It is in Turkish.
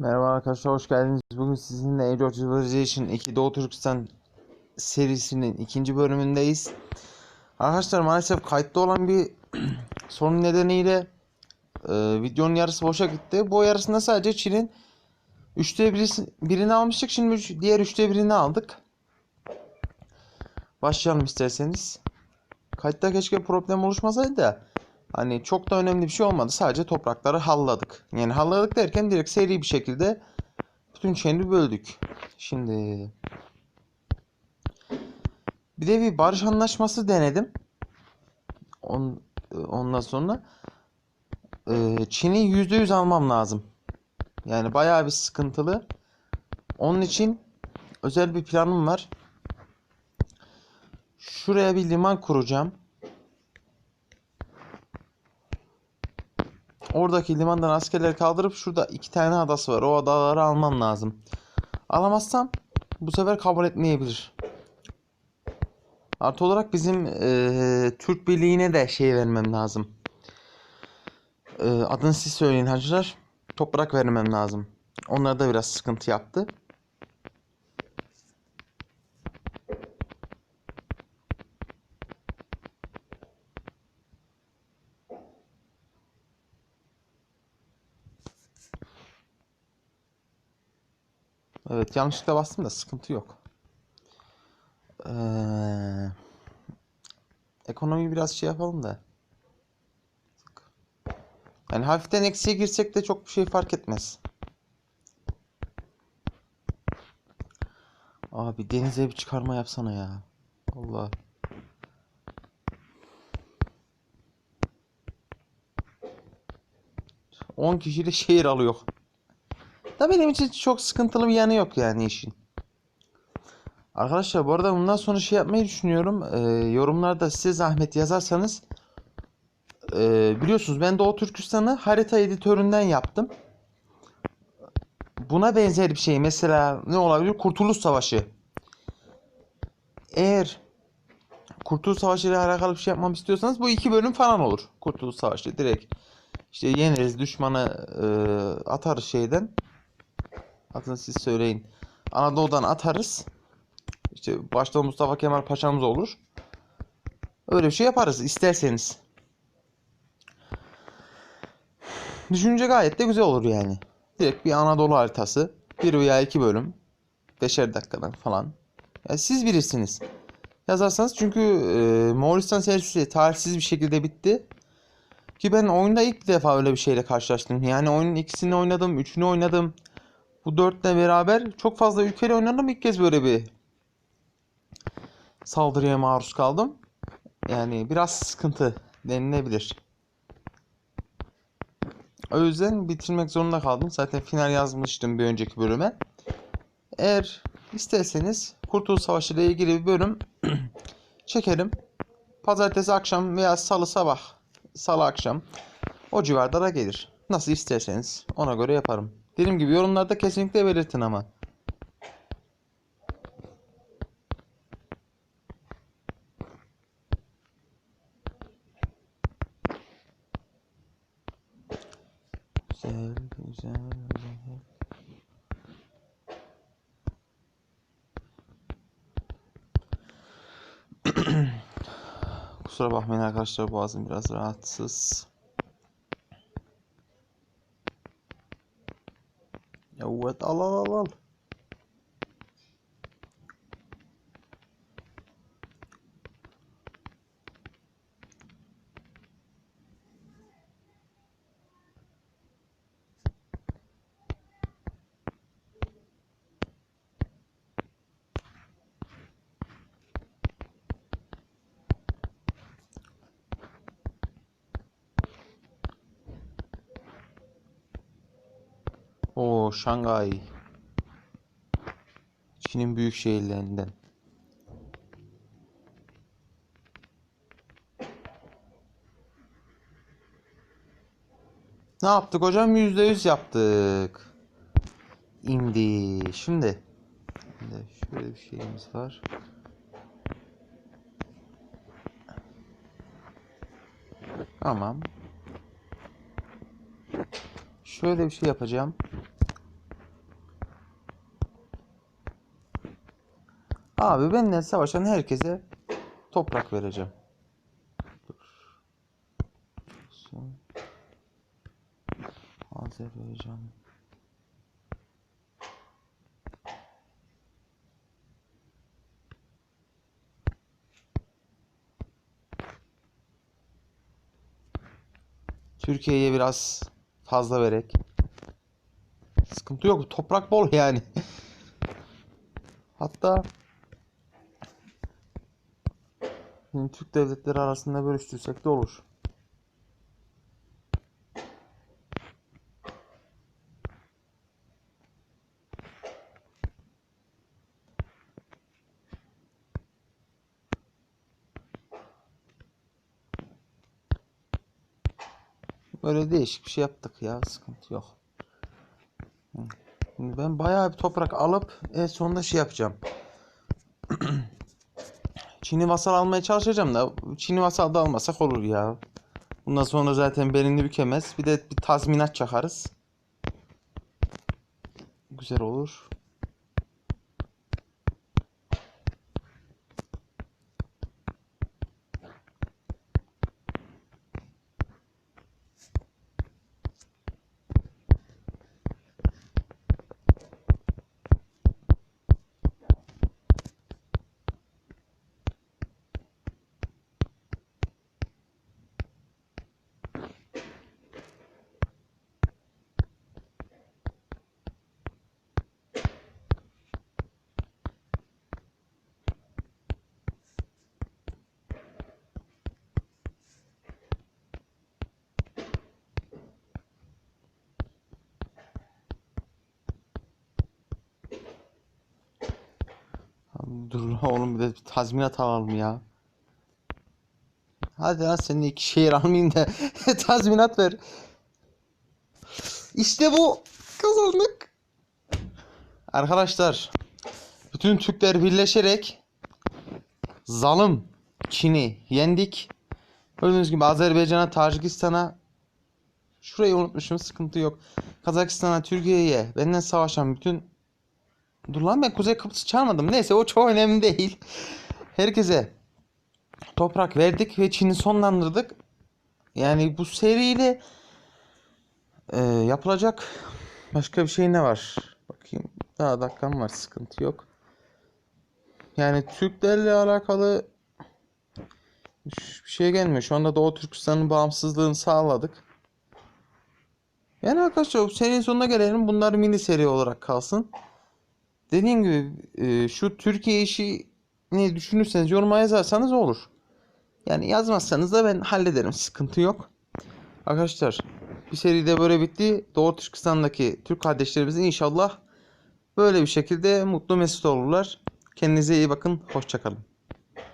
Merhaba arkadaşlar hoş geldiniz. Bugün sizinle Age of Civilization 2 Doğu Türkistan serisinin ikinci bölümündeyiz. Arkadaşlar maalesef kayıtta olan bir sorun nedeniyle e, videonun yarısı boşa gitti. Bu yarısında sadece Çin'in 3'te birisi, birini almıştık. Şimdi diğer 3'te birini aldık. Başlayalım isterseniz. Kayıtta keşke problem oluşmasaydı da Hani çok da önemli bir şey olmadı. Sadece toprakları halladık. Yani halladık derken direkt seri bir şekilde bütün şehri böldük. Şimdi bir de bir barış anlaşması denedim. On, ondan sonra e, Çin'i %100 almam lazım. Yani bayağı bir sıkıntılı. Onun için özel bir planım var. Şuraya bir liman kuracağım. Oradaki limandan askerleri kaldırıp şurada iki tane adası var. O adaları almam lazım. Alamazsam bu sefer kabul etmeyebilir. Artı olarak bizim eee, Türk Birliği'ne de şey vermem lazım. Eee, adını siz söyleyin hacılar. Toprak vermem lazım. Onlar da biraz sıkıntı yaptı. Evet yanlışlıkla bastım da sıkıntı yok. Eee ekonomi biraz şey yapalım da. Yani hafiften eksiye girsek de çok bir şey fark etmez. Abi denize bir çıkarma yapsana ya. Allah. On kişiyle şehir alıyor. Da benim için çok sıkıntılı bir yanı yok yani işin. Arkadaşlar bu arada bundan sonra şey yapmayı düşünüyorum. Ee, yorumlarda size zahmet yazarsanız ee, biliyorsunuz ben Doğu Türkistan'ı harita editöründen yaptım. Buna benzer bir şey mesela ne olabilir? Kurtuluş Savaşı. Eğer Kurtuluş Savaşı ile alakalı bir şey yapmamı istiyorsanız bu iki bölüm falan olur. Kurtuluş Savaşı direkt işte yeneriz düşmanı ee, atarız şeyden. Adını siz söyleyin. Anadolu'dan atarız. İşte başta Mustafa Kemal Paşa'mız olur. Öyle bir şey yaparız isterseniz. Düşünce gayet de güzel olur yani. Direkt bir Anadolu haritası. Bir veya iki bölüm. Beşer dakikadan falan. Ya siz bilirsiniz. Yazarsanız çünkü e, Moğolistan serisi tarihsiz bir şekilde bitti. Ki ben oyunda ilk defa öyle bir şeyle karşılaştım. Yani oyunun ikisini oynadım, üçünü oynadım. Bu dörtle beraber çok fazla ülkeyle oynadım. İlk kez böyle bir saldırıya maruz kaldım. Yani biraz sıkıntı denilebilir. O yüzden bitirmek zorunda kaldım. Zaten final yazmıştım bir önceki bölüme. Eğer isterseniz Kurtuluş Savaşı ile ilgili bir bölüm çekerim. Pazartesi akşam veya salı sabah, salı akşam o civarlara gelir. Nasıl isterseniz ona göre yaparım. Dediğim gibi yorumlarda kesinlikle belirtin ama. Güzel, güzel, güzel. Kusura bakmayın arkadaşlar boğazım biraz rahatsız. يوت الله الله الله. Oo Şangay. Çin'in büyük şehirlerinden. Ne yaptık hocam? Yüzde yüz yaptık. İndi. Şimdi. Şimdi şöyle bir şeyimiz var. Tamam. Şöyle bir şey yapacağım. Abi benden savaşan herkese toprak vereceğim. Son. Azerbaycan. Türkiye'ye biraz fazla verek. Sıkıntı yok. Toprak bol yani. Hatta Şimdi Türk devletleri arasında bölüştürsek de olur. Böyle değişik bir şey yaptık ya. Sıkıntı yok. Şimdi ben bayağı bir toprak alıp en sonunda şey yapacağım. Çin'i vasal almaya çalışacağım da Çin'i vasal da almasak olur ya. Bundan sonra zaten belini bükemez. Bir de bir tazminat çakarız. Güzel olur. Dur oğlum bir de bir tazminat alalım ya. Hadi lan senin iki şehir almayayım da tazminat ver. İşte bu. Kazandık. Arkadaşlar bütün Türkler birleşerek zalim Çin'i yendik. Gördüğünüz gibi Azerbaycan'a, Tacikistan'a şurayı unutmuşum sıkıntı yok. Kazakistan'a, Türkiye'ye benden savaşan bütün Dur lan ben Kuzey Kıbrıs'ı çağırmadım. Neyse o çok önemli değil. Herkese toprak verdik ve Çin'i sonlandırdık. Yani bu seriyle e, yapılacak başka bir şey ne var? Bakayım. Daha dakikam var. Sıkıntı yok. Yani Türklerle alakalı bir şey gelmiyor. Şu anda Doğu Türkistan'ın bağımsızlığını sağladık. Yani arkadaşlar bu serinin sonuna gelelim. Bunlar mini seri olarak kalsın. Dediğim gibi e, şu Türkiye işi ne düşünürseniz yoruma yazarsanız olur. Yani yazmazsanız da ben hallederim. Sıkıntı yok. Arkadaşlar bir seri de böyle bitti. Doğu Türkistan'daki Türk kardeşlerimizin inşallah böyle bir şekilde mutlu mesut olurlar. Kendinize iyi bakın. Hoşçakalın.